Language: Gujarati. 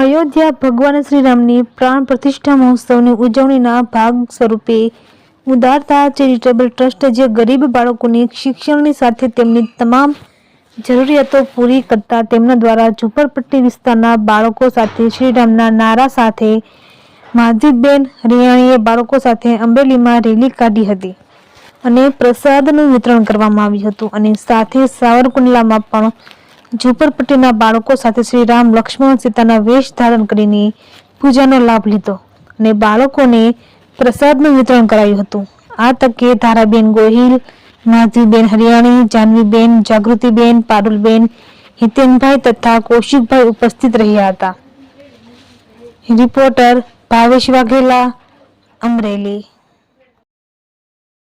અયોધ્યા ભગવાન શ્રીરામની પ્રાણ પ્રતિષ્ઠા મહોત્સવની ઉજવણીના ભાગ સ્વરૂપે ઉદારતા, ચેરિટેબલ ટ્રસ્ટ જે ગરીબ બાળકોની શિક્ષણની સાથે તેમની તમામ જરૂરિયાતો પૂરી કરતા તેમના દ્વારા ઝુંપડપટ્ટી વિસ્તારના બાળકો સાથે, શ્રીરામના નારા સાથે માધવીબેન હરિયાણીએ બાળકો સાથે અમરેલીમાં રેલી કાઢી હતી અને પ્રસાદનું વિતરણ કરવામાં આવ્યું હતું અને સાથે સાવરકુંડલામાં પણ ઝૂંપડપટ્ટીના બાળકો સાથે શ્રી રામ લક્ષ્મણ સીતાના વેશ ધારણ કરીને પૂજાનો લાભ લીધો અને બાળકોને પ્રસાદનું વિતરણ કરાયું હતું. આ તકે ધારાબેન ગોહિલ, માધવીબેન હરિયાણી, જાનવીબેન, જાગૃતિબેન, પારુલબેન, હિતેનભાઈ તથા કૌશિકભાઈ ઉપસ્થિત રહ્યા હતા. રિપોર્ટર ભાવેશ વાઘેલા, અમરેલી.